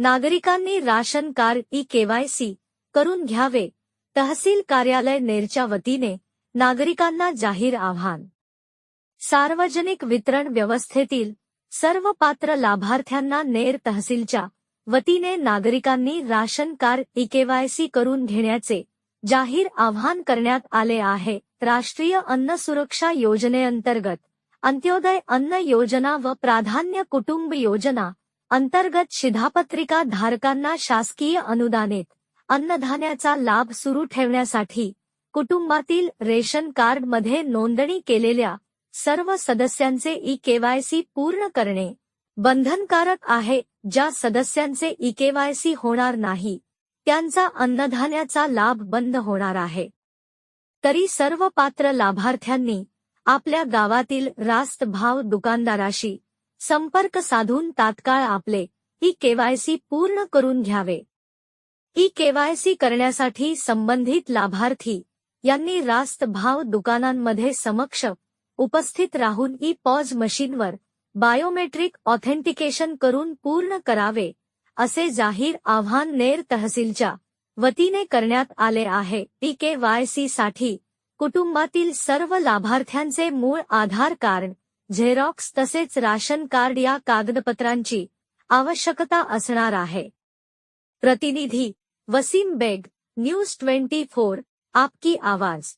नागरिकांनी ration card e KYC करून घ्यावे. तहसील कार्यालय नेरच्या वतीने नागरिकांना जाहीर आव्हान. सार्वजनिक वितरण व्यवस्थेतील सर्व पात्र लाभार्थ्यांना नेर तहसीलच्या वतीने नागरिकांनी राशन कार्ड ई केवायसी करून घेण्याचे जाहीर आवाहन करण्यात आले आहे. राष्ट्रीय अन्न सुरक्षा योजनेअंतर्गत अंत्योदय अन्न योजना व प्राधान्य कुटुंब योजना अंतर्गत शिधापत्रिका धारकांना शासकीय अनुदानित अन्नधान्याचा लाभ सुरू ठेवण्यासाठी कुटुंबातील रेशन कार्डमध्ये नोंदणी केलेल्या सर्व सदस्यांचे ई केवायसी पूर्ण करणे बंधनकारक आहे. ज्या सदस्यांचे ई केवायसी होणार नाही त्यांचा अन्नधान्याचा लाभ बंद होणार आहे. तरी सर्व पात्र लाभार्थ्यांनी आपल्या गावातील रास्त भाव दुकानदाराशी संपर्क साधून तात्काळ आपले ई केवायसी पूर्ण करून घ्यावे. ई केवायसी करण्यासाठी संबंधित लाभार्थी यांनी रास्त भाव दुकानांमध्ये समक्ष उपस्थित राहून ई पॉज मशीनवर बायोमेट्रिक ऑथेंटिकेशन करून पूर्ण करावे असे जाहीर आव्हान नेर तहसीलच्या वतीने करण्यात आले आहे. ई के वायसाठी कुटुंबातील सर्व लाभार्थ्यांचे मूळ आधार कार्ड झेरॉक्स तसेच राशन कार्ड या कागदपत्रांची आवश्यकता असणार आहे. प्रतिनिधी Wasim Baig news twenty four आपकी आवाज़.